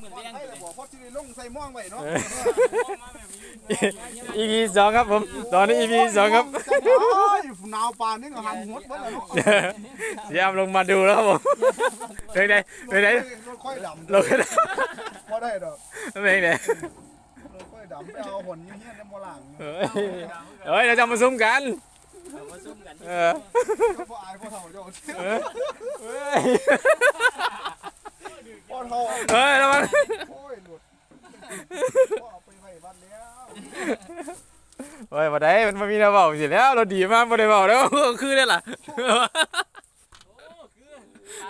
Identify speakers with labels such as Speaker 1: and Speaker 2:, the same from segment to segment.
Speaker 1: เหมือนเลี้ยง
Speaker 2: ให้
Speaker 1: เล
Speaker 2: เลย
Speaker 1: ย
Speaker 2: บอกเพราะสิได้ลงใส่ม่วงไว้เนาะ
Speaker 3: EP สองครับผม ตอนนี้ EP สองครับ
Speaker 2: หนาวปานนี่ก็หันหัวเบิ่งแล้วเนาะ
Speaker 3: เยี่ยมลงมาดูแล้วครับผมเป็นไงเป็นไง
Speaker 2: ค่อยดำ
Speaker 3: ลงกัน
Speaker 2: บ่ได้ดอก
Speaker 3: เป็นไง
Speaker 2: ค่อยดำไปเอาหนเงี้ยๆในบ่ล่าง
Speaker 3: เฮ้ยเฮ้ยเราจะมาซุ่มกัน
Speaker 1: เอามาซุ่มกัน
Speaker 3: เออ
Speaker 2: บ่อายบ่เฒ่าเจ้า
Speaker 3: เออเฮ้ย
Speaker 2: บ่เฒ่า
Speaker 3: เฮ้ยแล้วมัน
Speaker 2: โอ้ยหลุดบ่เอาไปไว้บ้านแล้ว
Speaker 3: เฮ้ยมาได้มันมามีแนวเบาสิแล้วเราดีมากมาได้เบาแล้วคือได้ล่ะ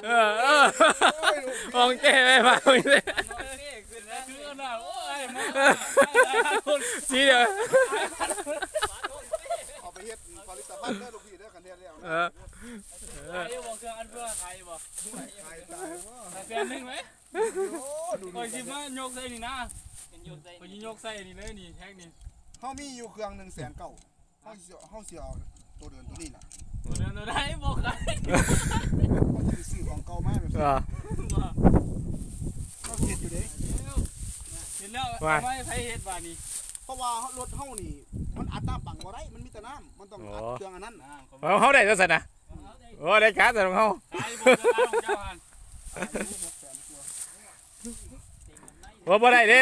Speaker 3: เออเออมองเต้ไปมาตรงนี้
Speaker 1: ขึ้นแล้วคือหน้าโอ้ยมา
Speaker 3: สีเดียว
Speaker 2: เอาไปเฮ็ดผลิตภัณฑ์เด้อลูกพี่เด้อกันเฮ็ดแล้ว
Speaker 3: เออ
Speaker 1: ใครบอกเครื่องอันเพื่อใครบอก
Speaker 2: ตายตายว่า
Speaker 1: แฟนหนึ่งไหม
Speaker 2: โอ้ดู
Speaker 1: คอยสิ
Speaker 2: นี่
Speaker 1: มายกใส่นี่นะคอยยกใส่นี่เลยนี่แท็กนี่
Speaker 2: เฮามีอยู่เครื่อง1แสนเก้าเฮาสิเฮาสิเอาตัวเดินตัวนี้น่ะ
Speaker 1: ตัวเดินตัวได้บอกใคร
Speaker 2: เฮาสิซื้อของเก่ามาแบบ
Speaker 3: เอ
Speaker 2: นี้
Speaker 3: อ
Speaker 2: เฮาเฮ็ดอยู่เด้
Speaker 1: เห็นแล้วไม่ใครเฮ็ดบ้านี่
Speaker 2: เพราะว่ารถเฮานี่มันอัดน้ำปังบ่ได้มันมีแต่น้ำมันต้องอัดเครื่องอันนั้น
Speaker 1: อ่าผม
Speaker 3: เอาเขาได้ตัวสันนะโอ้ได้การ์ดแต่ของเขา
Speaker 1: ใครบอกเครื่องอันเจ้าหัน
Speaker 3: โอ้บ่ได้เด้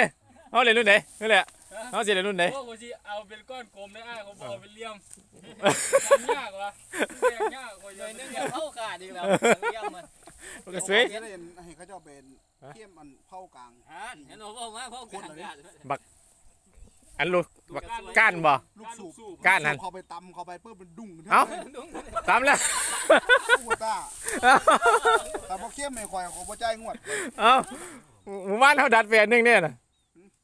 Speaker 3: เขาเรียนรุ่นไหนนี่แหละ เขาสิเรียนรุ่นไหน
Speaker 1: พวกกูสิเอาเป็นก้อนกลมได้อ้ายเขาบอกเป็นเหลี่ยมยากวะยากกว่าอย่างนึงเข้าขาดอีกแล้วเหลี่ยมมัน
Speaker 3: มันก็สวย
Speaker 2: เฮ็ดให้ให้เขาเจ้าเป็นเข้มอันเผากลาง
Speaker 1: อ่านเห็นบอกว่าเขาขาด
Speaker 3: อันลูกบักก้านบ่
Speaker 2: ลูกสูบ
Speaker 3: ก้านนั่น
Speaker 2: เขาไปตำเขาไปเพิ่มเป็นดุ้ง
Speaker 3: เอ้าตามแล้ว
Speaker 2: ลูกตาแต่พอเข้มไม่ค่อยเขาบ่ใจายงวด
Speaker 3: เอ้าหมู่บ้านเขาดัดแปลนหนึงเนี่ยน่ะ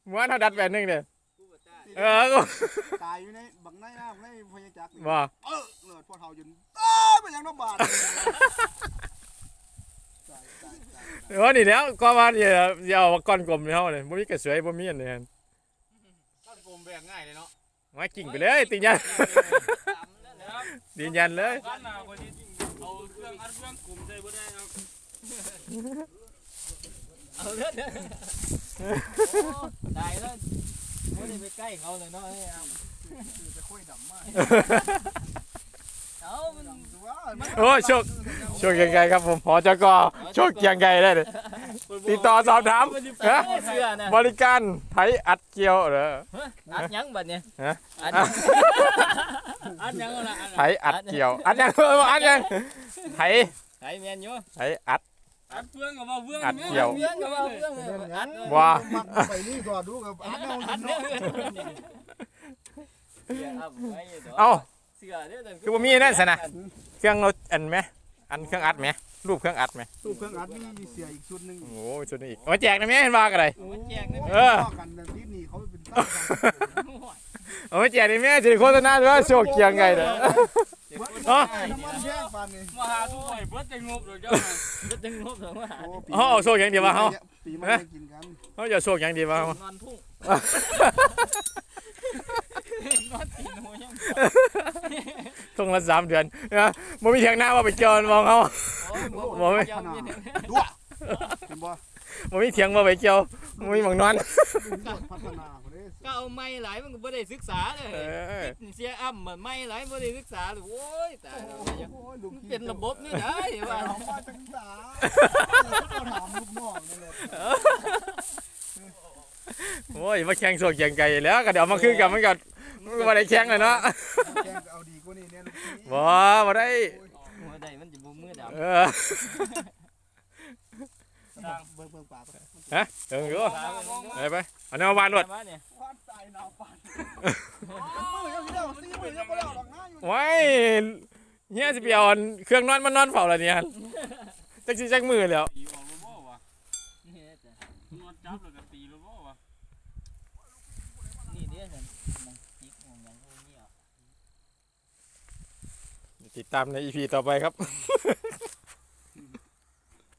Speaker 3: หมู่บ้านเขาดัดแปลนหนึงเนี่ย เออก็
Speaker 2: ตายอยู่ในบักในน้ำในพญาจักรนี่
Speaker 3: บ่
Speaker 2: เออเลิศพอเฒ่าจนเอ้ยเป็นหยังน้ำบาดตายตายตาย
Speaker 3: เออนี่แล้วก็ว่าอย่าอย่าเอาก้อนกลมนี่เฮาเลยบ่มีกระสวยบ่มีอันนี้
Speaker 1: ก้อนกลมแบ่งง่ายเลยเนาะ
Speaker 3: มากิ่งไปเลยติดยัน
Speaker 1: นะครับ
Speaker 3: ติดยันเลย
Speaker 1: ก้อนหนาคนนี้เอาเครื่องอัดเครื่องกลุ่มใส่บ่ได้ครับเอาเลือดตายแล้ว ไม่ได้ไปใกล้เขาเลยเนาะ
Speaker 2: คือจะค่อยดำมาก
Speaker 1: เอามัน
Speaker 2: ดูว่ามัน
Speaker 3: โอ้โชคโชคยังไงครับผมพอจกโชคยังไงได้เลยติดต่อสอบถามฮะ
Speaker 1: เสื้อนะ
Speaker 3: บริการไถอัดเกี่ยวเหรอ
Speaker 1: อัดยังบัดเนี่ย
Speaker 3: ฮะ
Speaker 1: อัดอัดยังล่ะ
Speaker 3: ไถอัดเกี่ยวอัดยังเอออัดยังไถ
Speaker 1: ไถแมนอยู่
Speaker 3: ไถอัด
Speaker 1: อัดเพื่อนกับว่าเพื่อน
Speaker 3: อัดเกี่ยว
Speaker 1: เพื่อนกับว่าเพื่อนอัด
Speaker 3: ว่า
Speaker 2: มันไปนี่ก็ดูกับอันเอา
Speaker 1: อัด
Speaker 2: เนาะ
Speaker 1: เนี่ย
Speaker 3: เอ้า
Speaker 1: เสื้อเนี่ย
Speaker 3: คือบ่มีนั่นสินะเครื่องรถอันไหมอันเครื่องอัดไหมรูปเครื่องอัดไหม
Speaker 2: ตู้เครื่องอัดมีเสียอีกชุดหนึง
Speaker 3: โอ้ยชุดนี้อีกเอามาแจกได้ไหมเห็นว่ากันเลย
Speaker 1: โอ้ยแจกเลย
Speaker 3: เออ
Speaker 2: กันแบบนี้นี่เขาเป็นตั้ง
Speaker 3: เอามาแจกได้ไหมสิโฆษณาด้วยว่าโชคเกี่ยงไงเด้อ
Speaker 2: อ๋อน้ำมันแพงปานนี้
Speaker 1: มาหาทุกคนเพื่อจะงบเลยเจ้าเพื่อจะงบเลยว่า
Speaker 2: โอ้ปี
Speaker 3: เฮาเอาโชคอย่างเดียวว่าเฮา
Speaker 2: ปีใหม่กินกัน
Speaker 3: เฮาจะโชคอย่างเดียวว่าเฮา
Speaker 1: นอนพุ่งนอนตีนหัวยัง
Speaker 3: ต้องละสามเดือนนะบ่มีเถียงหน้าว่าไปเกี่ยวมันมองเฮา
Speaker 1: บอกไม่
Speaker 2: ด้วยเห็นบ่
Speaker 3: บ่มีเถียงว่าไปเกี่ยวบ่มีหมองนอน
Speaker 2: พัฒนาคนนี้
Speaker 1: ก็เอาไม่หลายมันก็ไม่ได้ศึกษาเลย
Speaker 3: เออ
Speaker 1: เสียอ้ำเหมือนไม่หลายไม่ได้ศึกษาเลยโอ้ยตายแล้ว
Speaker 2: โอ้ยลูก
Speaker 1: เป็นระบบนี่ได้ว่า
Speaker 2: ถามว่าจังสาเขาถามลูกน้องนี่แหละ
Speaker 3: โอ้ยมาแข่งโชคเกี่ยงไก่แล้วก็เดี๋ยวเอามาคืนกันมันก็มันก็บ่ได้แข่งเลยเนาะ
Speaker 2: แกงเอาดีกว่านี้เนี่ยลูกพี่
Speaker 3: บ่บ่ได้
Speaker 1: หัวใดมันจะบูมือด
Speaker 3: เออ
Speaker 2: เบิ่งเบิ่งปาก
Speaker 3: ฮะเอออยู่ำไปไปเอาแนววานรวด
Speaker 1: มาเนี่ย
Speaker 2: ควานตาย หนาวปานมือยังเดียวซีมือยังบ่ได้หรอกนะอยู่
Speaker 3: ไว้เฮียสิไปเอาอันเครื่องนอนมานอนเฝ้าแล้วเนี่ยจักสิจักมือแล้ว
Speaker 1: ตีออกระบบวะนี่จ้ะนวดจับแล้วก็ตีระบบวะนี่เดี๋ยวฉันมองจิกมองยังพวกนี้อะ
Speaker 3: ติดตามใน EP ต่อไปครับ